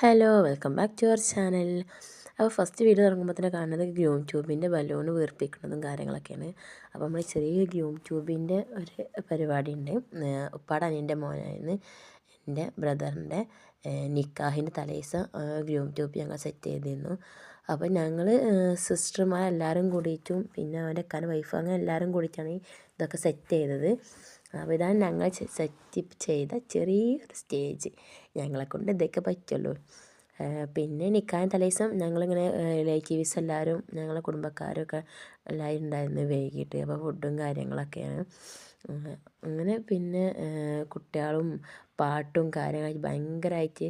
Hello welcome back to our channel. അപ്പോൾ first video തുടങ്ങുമ്പോൾ തന്നെ കാണുന്നത് ഗ്രൂം ട്യൂബിന്റെ ബലൂൺ വീർപ്പിക്കുന്നതും കാര്യങ്ങളൊക്കെയാണ്. അപ്പോൾ നമ്മൾ ചെറിയ ഗ്രൂം ട്യൂബിന്റെ ഒരു പരിപാടി ഉണ്ട് ഉപ്പാട് അനിയന്റെ മോനായിരുന്നു. എന്റെ ബ്രദറിന്റെ നിക്കാഹിന്റെ തലേദിവസം ഗ്രൂം ട്യൂബ് ഞങ്ങൾ സെറ്റ് ചെയ്തിരുന്നു. അപ്പോൾ ഞങ്ങൾ സിസ്റ്റർമാരെല്ലാവരും കൂടിയിട്ടും പിന്നെ അവന്റെ അക്കാൻ വൈഫ് അങ്ങനെ എല്ലാവരും കൂടിയിട്ടാണ് ഇതൊക്കെ സെറ്റ് ചെയ്തത്. അപ്പോൾ ഇതാണ് ഞങ്ങൾ സെറ്റ് ചെയ്ത ചെറിയൊരു സ്റ്റേജ് ഞങ്ങളെ കൊണ്ട് ഇതൊക്കെ പറ്റുള്ളൂ. പിന്നെ നിൽക്കാൻ തലേദിവസം ഞങ്ങളിങ്ങനെ റിലേറ്റീവ്സ് എല്ലാവരും ഞങ്ങളെ കുടുംബക്കാരൊക്കെ എല്ലാവരും ഉണ്ടായിരുന്നു വൈകിട്ട്. അപ്പോൾ ഫുഡും കാര്യങ്ങളൊക്കെയാണ്. അങ്ങനെ പിന്നെ കുട്ടികളും പാട്ടും കാര്യങ്ങളായിട്ട് ഭയങ്കരമായിട്ട്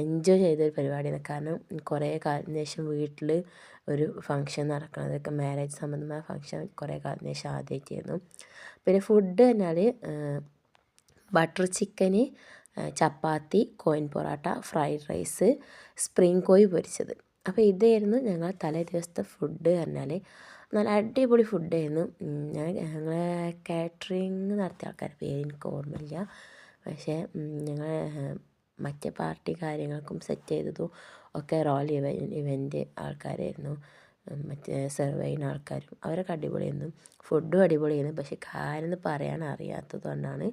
എൻജോയ് ചെയ്തൊരു പരിപാടിയാണ്. കാരണം കുറേ കാലത്തിന് ശേഷം വീട്ടിൽ ഒരു ഫംഗ്ഷൻ നടക്കുന്നത് മാരേജ് സംബന്ധമായ ഫംഗ്ഷൻ കുറേ കാലത്തിന് ശേഷം ആദ്യമായിട്ടായിരുന്നു പിന്നെ ഫുഡ് എന്നാൽ ബട്ടർ ചിക്കന് chapati coin parotta fried rice spring കോയി പൊരിച്ചത്. അപ്പോൾ ഇതായിരുന്നു ഞങ്ങൾ തലേ ദിവസത്തെ ഫുഡ് പറഞ്ഞാൽ നല്ല അടിപൊളി ഫുഡായിരുന്നു ഞാൻ ഞങ്ങളെ കാറ്ററിങ് നടത്തിയ ആൾക്കാരുടെ പേര് എനിക്ക് ഓർമ്മയില്ല. പക്ഷേ ഞങ്ങൾ മറ്റേ പാർട്ടി കാര്യങ്ങൾക്കും സെറ്റ് ചെയ്തതും ഒക്കെ റോൾ ഇവന്റ് ആൾക്കാരായിരുന്നു. മറ്റേ സെർവ് ചെയ്യുന്ന ആൾക്കാരും. അവരൊക്കെ അടിപൊളിയായിരുന്നു. ഫുഡും അടിപൊളിയായിരുന്നു. പക്ഷേ കാര്യം പറയാൻ അറിയാത്തത് കൊണ്ടാണ്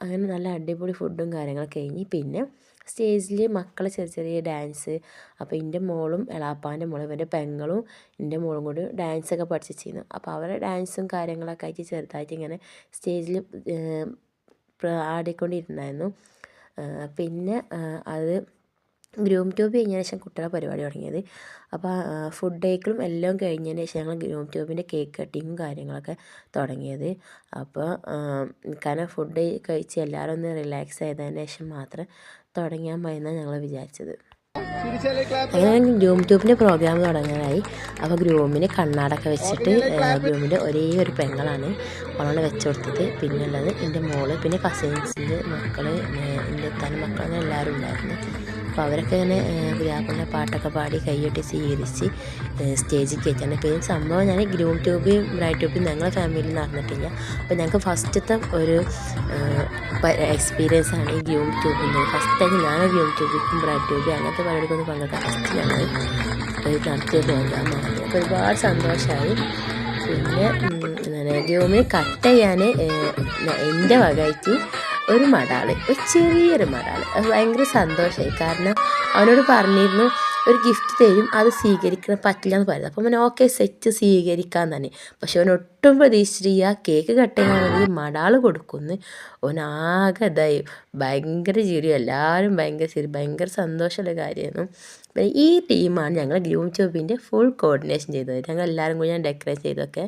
അങ്ങനെ നല്ല അടിപൊളി ഫുഡും കാര്യങ്ങളൊക്കെ കഴിഞ്ഞ് പിന്നെ സ്റ്റേജിൽ മക്കൾ ചെറിയ ചെറിയ ഡാൻസ് അപ്പോൾ എന്റെ മോളും എളാപ്പാന്റെ മോളും ഇവന്റെ പെങ്ങളും എന്റെ മോളും കൂടി ഡാൻസൊക്കെ പഠിച്ചിരുന്നു അപ്പോൾ അവരെ ഡാൻസും കാര്യങ്ങളൊക്കെ ആയിട്ട് ചെറുതായിട്ട് ഇങ്ങനെ സ്റ്റേജിൽ ആടിക്കൊണ്ടിരുന്നായിരുന്നു. പിന്നെ അത് ഗ്രൂം ട്യൂബ് കഴിഞ്ഞതിന് ശേഷം കുട്ടികളെ പരിപാടി തുടങ്ങിയത്. അപ്പോൾ ഫുഡ് ഡേക്കിലും എല്ലാം കഴിഞ്ഞതിന് ശേഷം ഞങ്ങൾ ഗ്രൂം ട്യൂബിന്റെ കേക്ക് കട്ടിങ്ങും കാര്യങ്ങളൊക്കെ തുടങ്ങിയത്. അപ്പോൾ കാരണം ഫുഡ് കഴിച്ച് എല്ലാവരും ഒന്ന് റിലാക്സ് ആയതിന് ശേഷം മാത്രം തുടങ്ങിയാൽ മതി എന്നാണ് ഞങ്ങൾ വിചാരിച്ചത്. അങ്ങനെ ഗ്രൂം ട്യൂബിന്റെ പ്രോഗ്രാം തുടങ്ങാനായി. അപ്പോൾ ഗ്രൂമിന് കണ്ണാടൊക്കെ വെച്ചിട്ട് ഗ്രൂമിന്റെ ഒരേ ഒരു പെങ്ങളാണ് അവളാണ് വെച്ച് കൊടുത്തത്. പിന്നെ ഉള്ളത് എന്റെ മോൾ പിന്നെ കസിൻസിന്റെ മക്കൾ എന്റെ തന്നെ മക്കൾ അങ്ങനെ എല്ലാവരും ഉണ്ടായിരുന്നു. അപ്പോൾ അവരൊക്കെ ഇങ്ങനെ പുതിയാപ്പിളിന്റെ പാട്ടൊക്കെ പാടി കൈയൊട്ടി സ്വീകരിച്ച് സ്റ്റേജിൽ കയറ്റാണ് പിന്നെ സംഭവം ഞാൻ ഗ്രൂം ട്യൂബിയും ബ്രൈറ്റ് ട്യൂബിയും ഞങ്ങളെ ഫാമിലിയിൽ നടന്നിട്ടില്ല. അപ്പോൾ ഞങ്ങൾക്ക് ഫസ്റ്റത്തെ ഒരു എക്സ്പീരിയൻസ് ആണ് ഈ ഗ്രൂം ട്യൂബിന്റെ ഫസ്റ്റ് ടൈം ഞാൻ ഗ്രൂം ട്യൂബിക്കും ബ്രൈറ്റ് ട്യൂബിയും അങ്ങനത്തെ പരിപാടിക്കൊന്നും പങ്കെടുക്കാൻ ഫസ്റ്റ് ഞങ്ങൾ നടത്തിയ പ്രോഗ്രാമാണ് അപ്പോൾ ഒരുപാട് സന്തോഷമായി പിന്നെ ഗ്രൂമിൽ കട്ട് ചെയ്യാൻ എന്റെ വകയായിട്ട് ഒരു മടാളി ഒരു ചെറിയൊരു മടാളി. അത് ഭയങ്കര സന്തോഷമായി കാരണം അവനോട് പറഞ്ഞിരുന്നു ഒരു ഗിഫ്റ്റ് തരും അത് സ്വീകരിക്കാൻ പറ്റില്ല എന്ന് പറയുന്നത് അപ്പം അവൻ ഓക്കെ സെറ്റ് സ്വീകരിക്കാൻ തന്നെ പക്ഷെ അവൻ ഒട്ടും പ്രതീക്ഷിച്ചിട്ട് ആ കേക്ക് കട്ട് വേണ്ടി മടാൾ കൊടുക്കുന്നു. ഓനാകെ ഇതായി. ഭയങ്കര ചിരി എല്ലാവരും ഭയങ്കര ചിരി ഭയങ്കര സന്തോഷമുള്ള കാര്യമായിരുന്നു. ഈ ടീമാണ് ഞങ്ങൾ ഗ്രൂം ചോപ്പിന്റെ ഫുൾ കോർഡിനേഷൻ ചെയ്തത്. ഞങ്ങൾ എല്ലാവരും കൂടി ഞാൻ ഡെക്കറേറ്റ് ചെയ്തൊക്കെ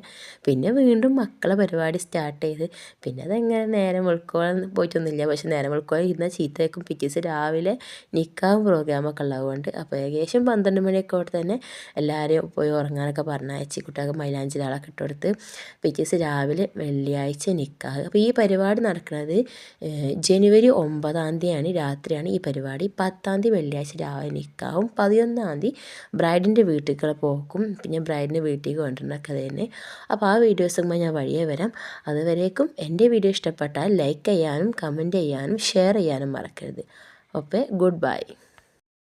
പിന്നെ വീണ്ടും മക്കളെ പരിപാടി സ്റ്റാർട്ട് ചെയ്ത്. പിന്നെ അതെങ്ങനെ നേരം വെളുക്കോളം പോയിട്ടൊന്നുമില്ല. പക്ഷെ നേരം വെളുക്കോളം ഇരുന്ന ചീത്തയൊക്കെ പിറ്റേസ് രാവിലെ നിൽക്കാൻ പ്രോഗ്രാമൊക്കെ ഉള്ളതുകൊണ്ട്. അപ്പോൾ ഏകദേശം പന്ത്രണ്ട് മണിയൊക്കെ അവിടെ തന്നെ എല്ലാവരെയും പോയി ഉറങ്ങാനൊക്കെ പറഞ്ഞയച്ച് കുട്ടികൾക്ക് ഇട്ട് ഇട്ടുകൊടുത്ത് പിറ്റേസ് രാവിലെ വെള്ളിയാഴ്ച നിൽക്കുക അപ്പോൾ ഈ പരിപാടി നടക്കുന്നത് ജനുവരി ഒമ്പതാം തീയതിയാണ്. രാത്രിയാണ് ഈ പരിപാടി. പത്താം തീയതി വെള്ളിയാഴ്ച രാവിലെ നിൽക്കാവും പതിനൊന്നാം തീയതി ബ്രൈഡിന്റെ വീട്ടിൽ പോക്കും പിന്നെ ബ്രൈഡിന്റെ വീട്ടിലേക്ക് കൊണ്ടുവരുന്നൊക്കെ തന്നെ. അപ്പോൾ ആ വീഡിയോസ് ഞാൻ വഴിയേ വരാം. അതുവരേക്കും എന്റെ വീഡിയോ ഇഷ്ടപ്പെട്ടാൽ ലൈക്ക് ചെയ്യാനും കമന്റ് ചെയ്യാനും ഷെയർ ചെയ്യാനും മറക്കരുത്. Okay good bye.